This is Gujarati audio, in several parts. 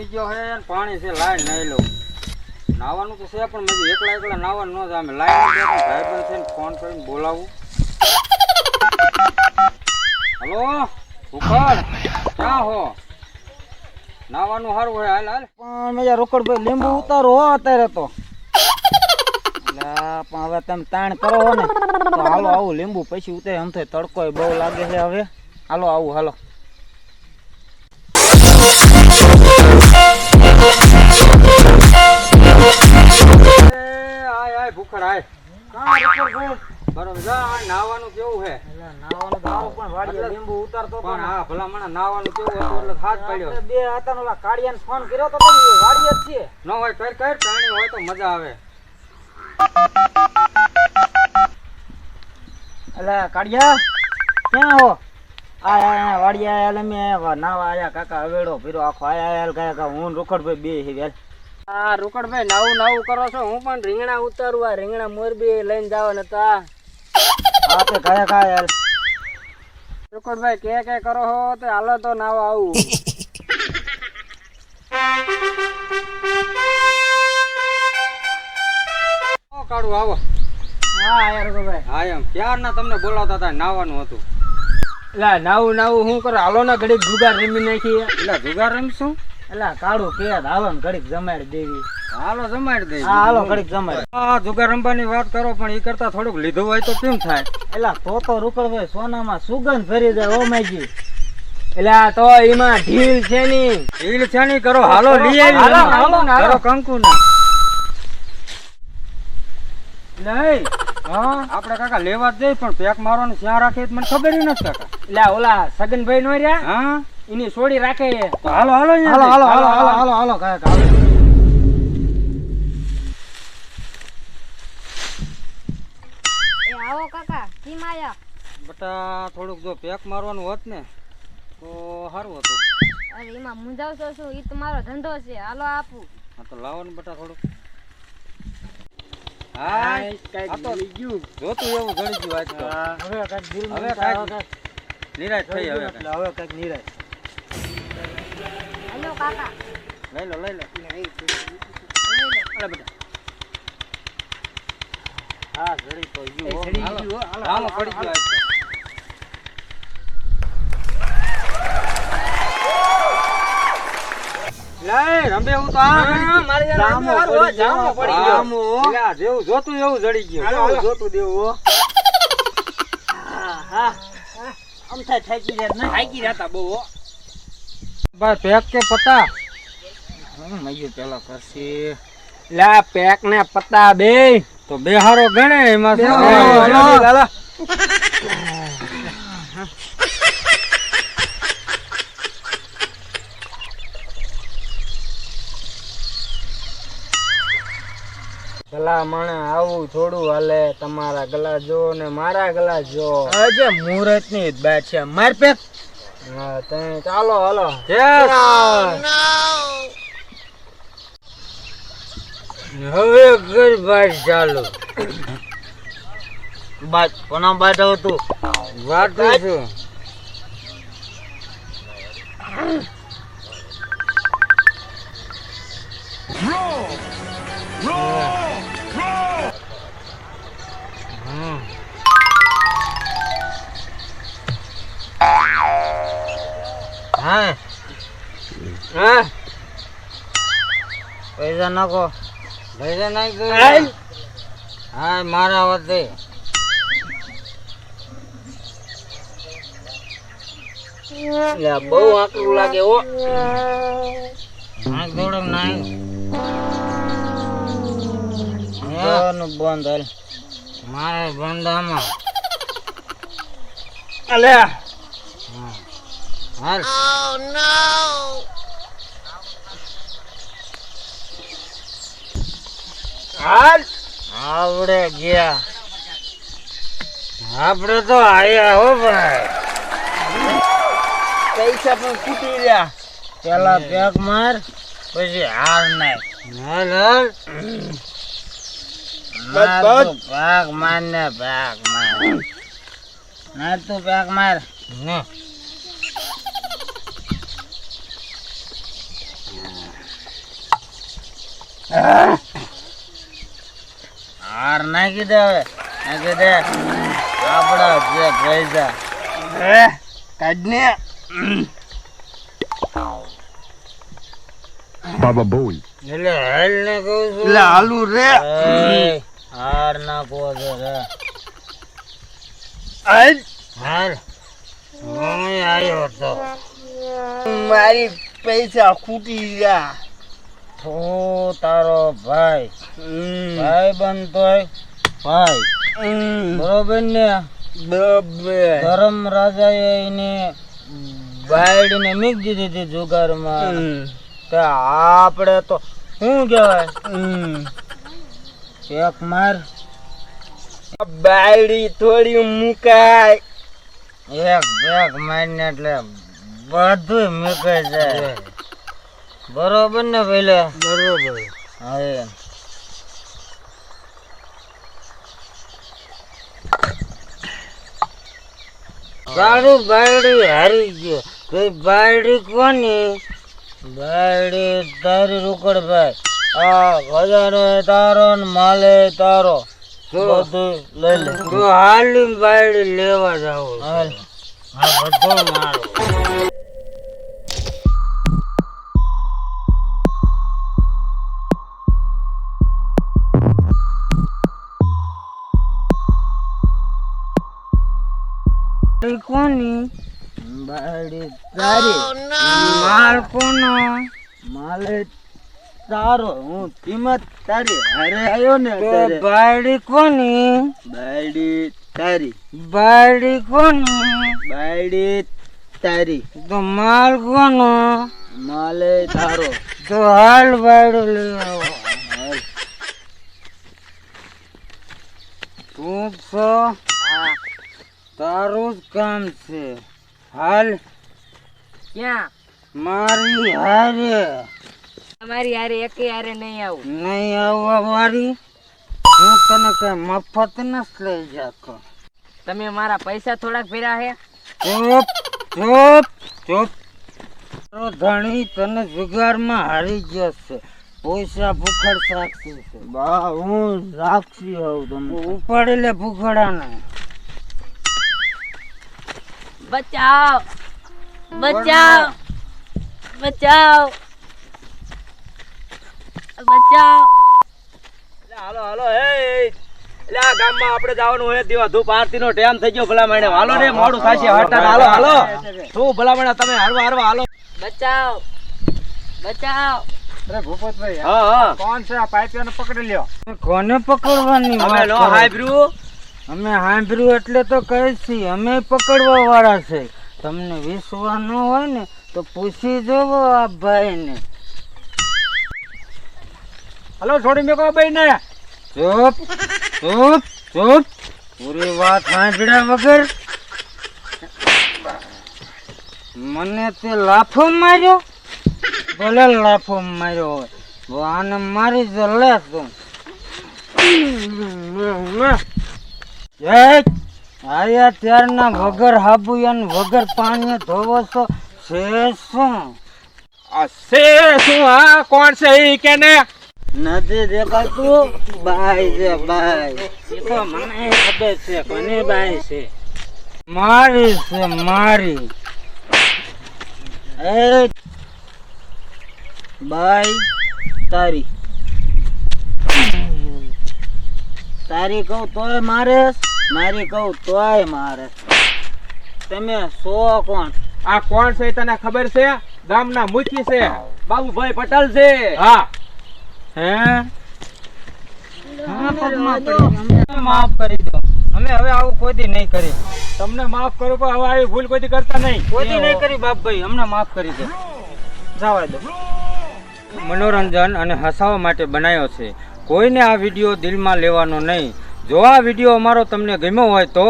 જામી ગયો પાણી છે, લાઈન નહીં લઉં. નાવાનું તો છે, પણ મજી એકલા એકલા નાવાનું ન જામે લાઈન ભાઈબંધ છે ફોન કરીને બોલાવું. હલો? ઉખડ ક્યાં હો? નાવાનું સારું હોય, હાલ હાલ. પણ મેં રોકડભાઈ લીંબુ ઉતારો હો અત્યારે તો. પણ હવે તમે તાણ કરો ને. તો હાલો, આવું લીંબુ પછી ઉતારે, આમ થાય તડકો બહુ લાગે છે હવે. હાલો, આવું, હાલો. આય આય ભૂખડ આય. બરોબર જા આ નાવાનું કેવું છે? નાવાનું ગાળું પણ વાડીએ લીંબુ ઉતારતો પણ હા ભલા મને નાવાનું કેવું હતું એટલે હાથ પડ્યો. બે હતા ઓલા કાળિયાને ફોન કર્યો તો તમે એ જ છીએ. ન હોય કર કર પાણી હોય તો મજા આવે. એટલે કાળિયા ક્યાં હો? આયા વાડિયા આયા નાવા આયા કાકા અવેડો ફીરો આખો આયા કાકા હું ને રોકડભાઈ બે હી વેલ. આ રોકડભાઈ નવું નવું કરો છો. હું પણ રીંગણા ઉતારું આ રીંગણા મોરબી લઈને જવાના હતા હા તે કયા કયા યાર રોકડભાઈ કે કે કરો હો તો હાલો તો નાવા આવું. ઓ કાળું આવો. હા યાર રોકડભાઈ. હા એમ. ક્યારના તમને બોલાવતા હતા? નાવાનું હતું. એટલે નવું નવું હું કરો? હાલો ને ઘડીક જુગાર રમી નાખી એટલે જુગાર રમશું? એટલે કાળું કે હાલો ને ઘડીક જમાડી દેવી. હાલો જમાડી દઈ હાલો ઘડીક જમાડી. હા જુગાર રમવાની વાત કરો પણ એ કરતા થોડુંક લીધું હોય તો કેમ થાય? તો તો રોકડભાઈ સોનામાં સુગંધ ફેરી જાય ઓ માજી એટલે તો એમાં ઢીલ છે ની. ઈલ છાની કરો હાલો લઈ આવી હાલો, હાલો ને, હાલો. કંકુ ના નહીં હા? આપણે કાકા લેવા જ જઈ પણ પેક મારવાનું ક્યાં રાખે મને ખબર નથી કાકા. એટલે ઓલા સગનભાઈ નો રહ્યા? હા? એની સોડી રાખે હાલો હાલો હાલો હાલો હાલો હાલો હાલો હાલો કાકા હાલો. એ આવો કાકા કેમ આયા? બટા થોડુંક જો પેક મારવાનું હોત ને તો સારું હતું. અરે એમાં મુંજાવશો શું? એ તો મારો ધંધો છે. હાલો આપું. હા તો લાવો ને બટા થોડુંક. આ હા કાંઈક આ તો મળી ગયું. જોતું એવું ગણી ગયું આજ હવે કાંઈક દિલમાં હવે વિચાર, નિરાશ થઈ હવે હવે કાંઈક નિરાશ. કાકા લઈ લો લઈ લો અરે બેટા હા તો એ ગયું હો. સડી હાલો. હાલો, પડી ગયો આજ લે રંબે હું તો આ જેવું જોતું એવું જડી ગયું. જોતું દેવું હો. હા હા આમ થાય થાકી જાય નહીં થાકી જતા બહુ હો. ભાઈ પેક કે પતા? મયું પેલા કરશે. લે પેક ને પત્તા બે તો બે હારો ગણે એમાં. ગલા માણે આવું થોડું હાલે તમારા ગલા જો ને મારા ગલા જો. હજે મુહૂર્તની જ બાત છે. માર પેક. ચાલો હાલો. હવે ઘર બાર ચાલો. બાજ કોના બાજ હતું વાતું છું. હા. હા. પૈસા નાખો. પૈસા નાખ હા મારા વતે બહુ આકરું લાગે હો. નાખ દોડક નાખ. બંધ હાલ. મારે બંધામાં અલે હાલ. હાલ. આવડે ગયા. આપણે તો આયા હો ભાઈ. પૈસા પણ ખૂટી રહ્યા. પેલા પેક માર પછી હાર નાખ હાલ હાલ. પેક માર ને પેક માર. ના તું પેક માર. ને. હાર નાખી દે હવે. નાખી દે. આપડા છે પૈસા. હે? કાઢ ને. Baba Bowie. એટલે હાલ ને કહું છું. એટલે હાલુ રે. હાર નાખવો છે રે. હાલ. હાલ. હું આવ્યો તો. મારી પૈસા ખૂટી ગયા. તું તારો ભાઈ. ભાઈ બનતોય ભાઈ. બરોબર ને? બરાબર. ધર્મ રાજાએ એને બાયડીને મીક દીધી હતી જુગારમાં તો આપણે તો શું કહેવાય. એક માર. બાયડી થોડી મુકાય. એક બેગ મારીને એટલે બધું મૂકાઈ જાય. બરોબર ને પેલે બરોબર. હવે તારું બાયડી હારી ગયો. ભાઈ બાયડી કોની? બાયડી તારી રોકડભાઈ. આ બજારો તારો ને માલે તારો. બધું લઈ લે. તું હાલી બાયડી લેવા જાવ હા બધો મારું. કોની બાયડી તારી માલ કોનો માલ તારો હું કિંમત તારી હારે આવ્યો ને બાયડી કોની બાયડી તારી. બાયડી કોની બાયડી તારી. તો માલ કોનો માલે તારો. તો હાલ બાયડો લઈ આવો. તું છો. તારું જ કામ છે. હાલ ક્યાં? મારી હારે. તમારી હારે એક હારે નહીં આવું. નહીં આવવા મારી? હું તને કઈ મફત નથી લઈ જતો. તમે મારા પૈસા થોડાક ભેરા હે? ચોપ ચોપ ચોપ. તારો ધણી તને જુગારમાં હારી ગયો છે. પૈસા ભૂખડ સાક્ષી છે. બા હું સાક્ષી હોઉં તમને. ઉપાડી લે ભૂખડાને. બચાવ. બચાવ. બચાવ. બચાવ. હાલો હાલો હે એટલે આ ગામમાં આપણે જવાનું હોય દીવા ધૂપ આરતી નો ટાઈમ થઈ ગયો ભલા માણે હાલો મોડું થશે હટાટ હાલો હાલો શું ભલા માણે તમે હારવા હારવા હાલો. બચાવ. બચાવ. હા હા. કોણ છે આ પાઇપિયાને પકડી લ્યો? કોને પકડવાની અમે નો? અમે સાંભળ્યું એટલે તો કહે છીએ અમે પકડવા વાળા છે. તમને વિશ્વાસ ન હોય ને, તો પૂછી જોવો આ ભાઈને. હલો, છોડી મેકો ભાઈ ને ચૂપ ચૂપ ચૂપ. પૂરી વાત સાંભળ્યા વગર મને તે લાફો માર્યો. ભલે લાફો માર્યો હોય. આને મારી જ લે તું આયા ત્યારના વગર હાબુયાન વગર પાણી ધોવો છો છે શું? આ સે શું? આ કોણ છે ઈ કેને? નથી દેખાતું? બાય છે એ તો મને ખબર છે કોની બાય છે? મારી છે મારી. એ બાય તારી. તારી કહું તોય મારે મારી કહું તોય મારે. તમે સો કોણ? આ કોણ છે તને ખબર છે? ગામના મુખી છે. બાબુભાઈ પટેલ છે. હા. હે? માફ કરી દો. અમે હવે આવું કોઈ દી નહીં કરી. તમને માફ કરો પણ હવે આવી ભૂલ કોઈ કરતા નહીં. કોઈ નહીં કરી બાપભાઈ. અમને માફ કરી દો. જવા દો. મનોરંજન અને હસાવવા માટે બનાવ્યો છે. કોઈને આ વીડિયો દિલમાં લેવાનો નહીં. જો આ વીડિયો અમારો તમને ગમ્યો હોય તો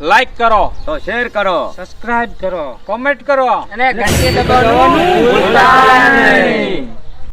લાઈક કરો તો શેર કરો. સબસ્ક્રાઇબ કરો. કોમેન્ટ કરો. અને ઘંટી દબાવવાનું ભૂલતા નહીં.